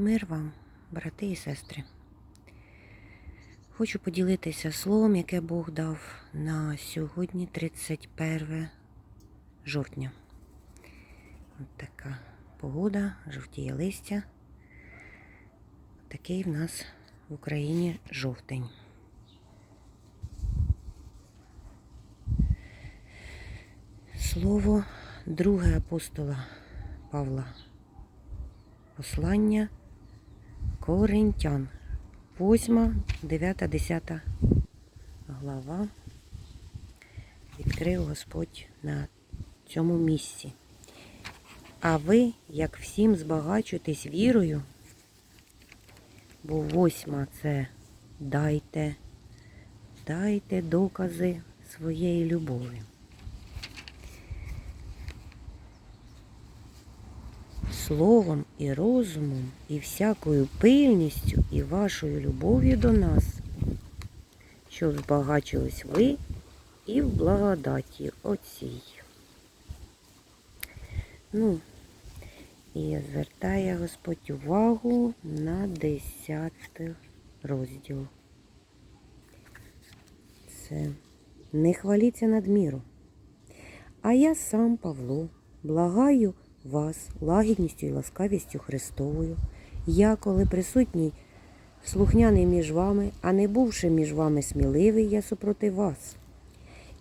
Мир вам, брати і сестри. Хочу поділитися словом, яке Бог дав на сьогодні, 31 жовтня. От така погода, жовтіє листя. Такий в нас в Україні жовтень. Слово друге апостола Павла. Послання Коринтян. 8, 9, 10 глава. Відкрив Господь на цьому місці. А ви, як всім збагачуєтесь вірою, бо восьма це дайте, дайте докази своєї любові. Словом і розумом, і всякою пильністю, і вашою любов'ю до нас, щоб збагачились ви і в благодаті Отцій. Ну, і звертає Господь увагу на 10 розділ. Це не хваліться надміру. А я сам, Павло, благаю вас лагідністю і ласкавістю Христовою. Я, коли присутній, слухняний між вами, а не бувши між вами сміливий, я супроти вас.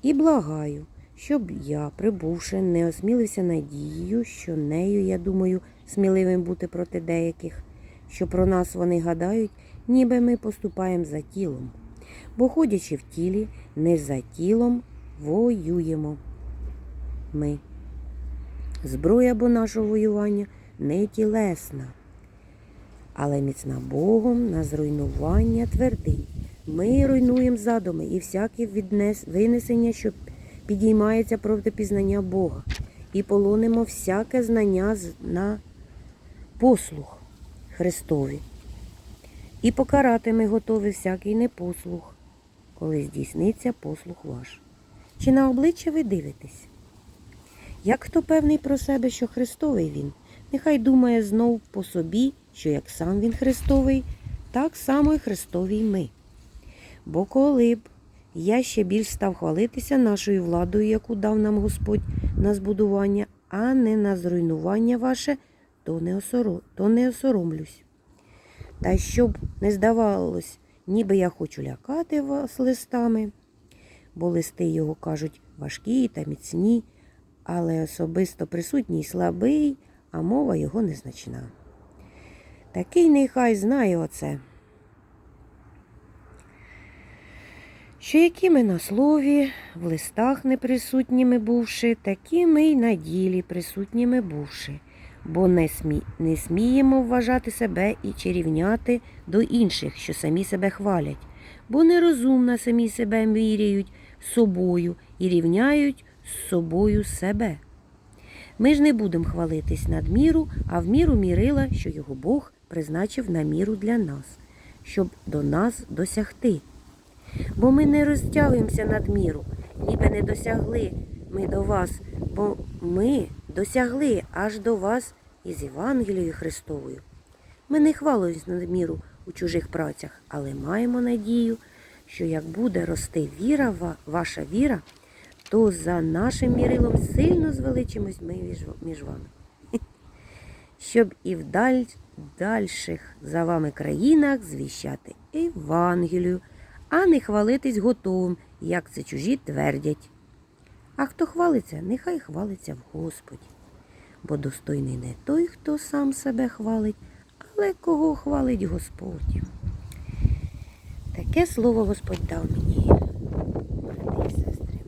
І благаю, щоб я, прибувши, не осмілився надією, що нею, я думаю, сміливим бути проти деяких, що про нас вони гадають, ніби ми поступаємо за тілом. Бо, ходячи в тілі, не за тілом воюємо ми. Зброя бо нашого воювання не тілесна, але міцна Богом на зруйнування твердий. Ми руйнуємо задуми і всяке віднес, винесення, що підіймається проти пізнання Бога, і полонимо всяке знання на послух Христові. І покарати ми готові всякий непослух, коли здійсниться послух ваш. Чи на обличчя ви дивитесь? Як хто певний про себе, що Христовий він, нехай думає знов по собі, що як сам він Христовий, так само й Христові ми. Бо коли б я ще більш став хвалитися нашою владою, яку дав нам Господь на збудування, а не на зруйнування ваше, то не, осоро... то не осоромлюсь. Та щоб не здавалось, ніби я хочу лякати вас листами, бо листи його кажуть важкі та міцні, але особисто присутній слабий, а мова його незначна. Такий нехай знає оце. Що які ми на слові, в листах неприсутніми бувши, такі ми й на ділі присутніми бувши, бо не, смі... не сміємо вважати себе і чи рівняти до інших, що самі себе хвалять, бо нерозумно самі себе міряють собою і рівняють з собою себе. Ми ж не будемо хвалитись надміру, а в міру мірила, що його Бог призначив на міру для нас, щоб до нас досягти. Бо ми не розтягуємося надміру, ніби не досягли ми до вас, бо ми досягли аж до вас із Євангелією Христовою. Ми не хвалимось надміру у чужих працях, але маємо надію, що як буде рости віра, ваша віра, то за нашим мірилом сильно звеличимось ми між, вами. Щоб і в даль, дальших за вами країнах звіщати Евангелію, а не хвалитись готовим, як це чужі твердять. А хто хвалиться, нехай хвалиться в Господі. Бо достойний не той, хто сам себе хвалить, але кого хвалить Господь. Таке слово Господь дав мені, брати і сестри.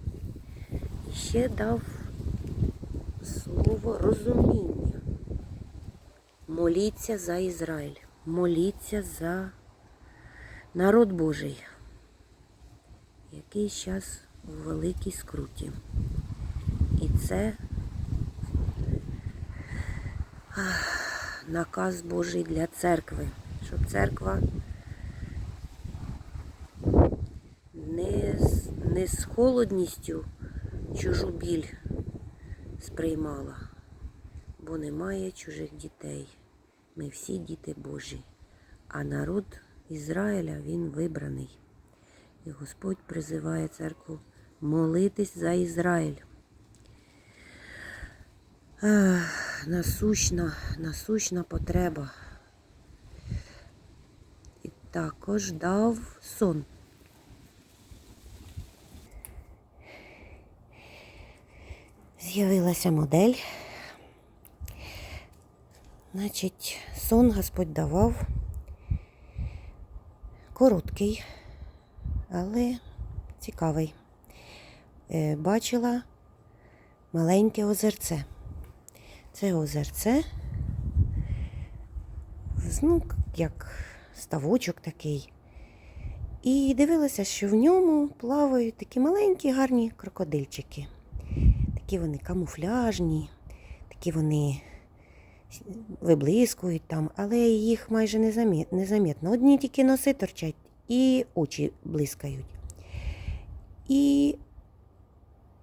І ще дав слово розуміння. Моліться за Ізраїль, моліться за народ Божий, який зараз у великій скруті. І це наказ Божий для церкви, щоб церква не з, не з холодністю чужу біль сприймала, бо немає чужих дітей. ми всі діти Божі, а народ Ізраїля він вибраний. І Господь призиває церкву молитись за Ізраїль. Ех, насущна, насущна потреба. І також дав сон. З'явилася модель. Значить, сон Господь давав короткий, але цікавий. Е, Бачила маленьке озерце. Це озерце, ну, як ставочок такий. І дивилася, що в ньому плавають такі маленькі гарні крокодильчики. Такі вони камуфляжні, такі вони виблискують там, але їх майже незамітно. Одні тільки носи торчать і очі блискають. І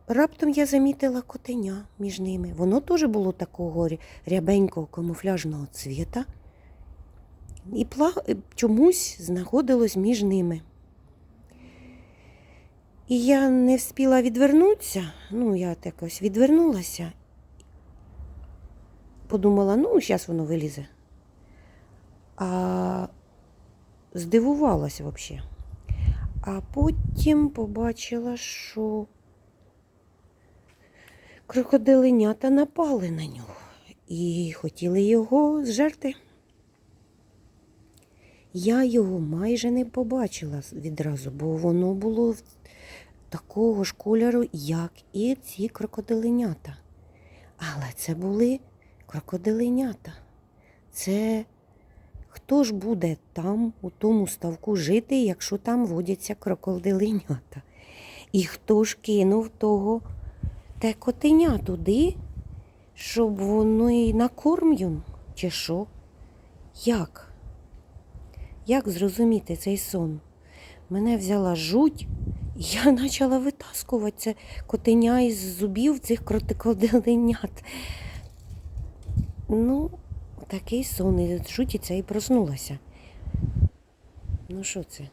раптом я замітила котеня між ними. Воно теж було такого рябенького камуфляжного цвіта. І пла- чомусь знаходилось між ними. І я не встигла відвернутися, ну, я так відвернулася. Подумала, ну, зараз воно вилізе. А здивувалася взагалі. А потім побачила, що крокодиленята напали на нього і хотіли його зжерти. Я його майже не побачила відразу, бо воно було такого ж кольору, як і ці крокодиленята. Але це були крокодиленята. Це хто ж буде там, у тому ставку жити, якщо там водяться крокодиленята? І хто ж кинув того те котеня туди, щоб воно і на корм чи що? Як? Як зрозуміти цей сон? Мене взяла жуть, і я почала витаскувати це котеня із зубів цих крокодиленят. Ну, такий сон, і жуті це і проснулася. Ну, що це?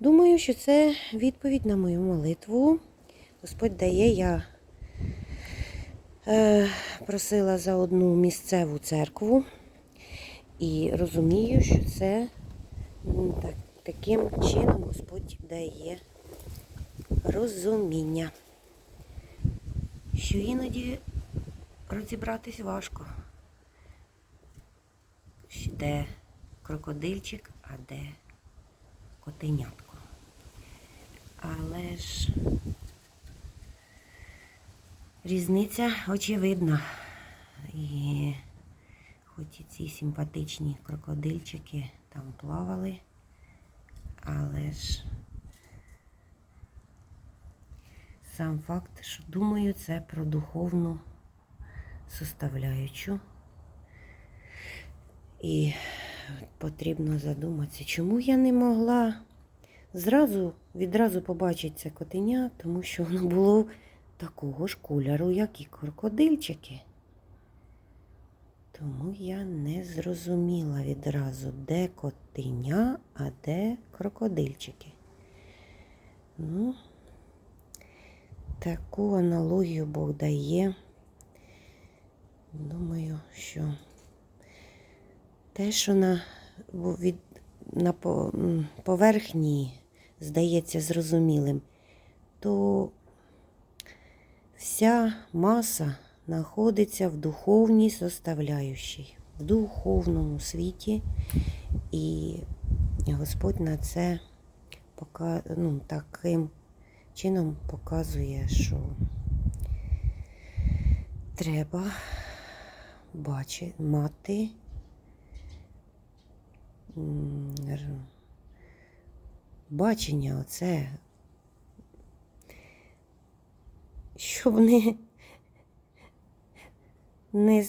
Думаю, що це відповідь на мою молитву. Господь дає, я е, просила за одну місцеву церкву і розумію, що це так, таким чином Господь дає розуміння, що іноді розібратись важко. Де крокодильчик, а де котенятко. Але ж різниця очевидна. І хоч і ці симпатичні крокодильчики там плавали, але ж сам факт, що думаю, це про духовну составляючу. І потрібно задуматися, чому я не могла зразу відразу побачити це котеня, тому що воно було такого ж кольору, як і крокодильчики. Тому я не зрозуміла відразу, де котеня, а де крокодильчики. Ну, таку аналогію Бог дає. Думаю, що те, що на, від, на поверхні здається зрозумілим, то вся маса знаходиться в духовній составляючій, в духовному світі, і Господь на це ну, таким чином показує, що треба бачити, мати бачення оце, щоб не, не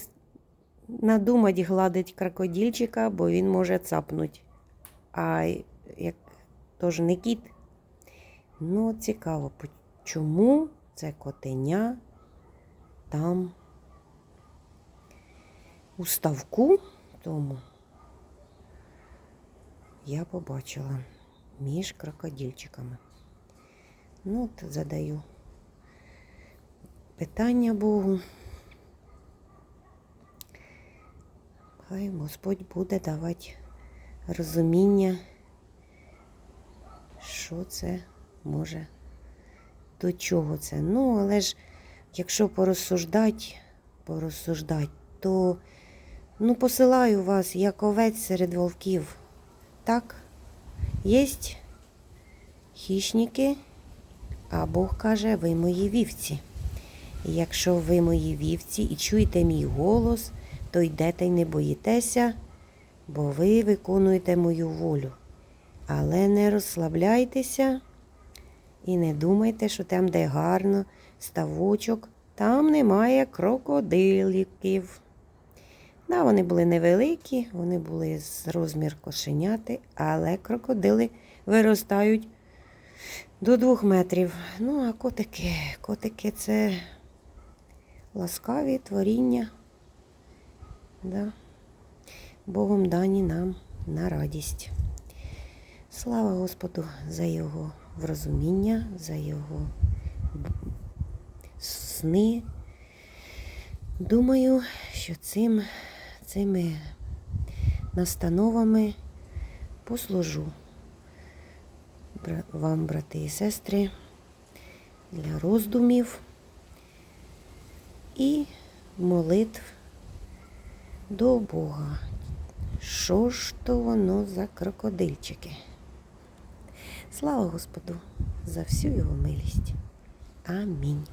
надумать гладить крокодильчика, бо він може цапнуть. А як тож не кіт. Ну, цікаво, чому це котеня там у ставку тому я побачила між крокодильчиками. Ну, от задаю питання Богу. Хай Господь буде давати розуміння, що це може, до чого це. Ну, але ж, якщо порозсуждати, порозсуждати, то ну, посилаю вас як овець серед вовків. Так, є хищники, а Бог каже, ви мої вівці. І якщо ви мої вівці і чуєте мій голос, то йдете й не боїтеся, бо ви виконуєте мою волю. Але не розслабляйтеся і не думайте, що там, де гарно, ставочок, там немає крокодиликів. Да, вони були невеликі, вони були з розмір кошеняти, але крокодили виростають до двох метрів. Ну, а котики, котики це ласкаві творіння. Да. Богом дані нам на радість. Слава Господу за його врозуміння, за його сни. Думаю, що цим, цими настановами послужу вам, брати і сестри, для роздумів і молитв до Бога. Що ж то воно за крокодильчики? Слава Господу за всю його милість. Амінь.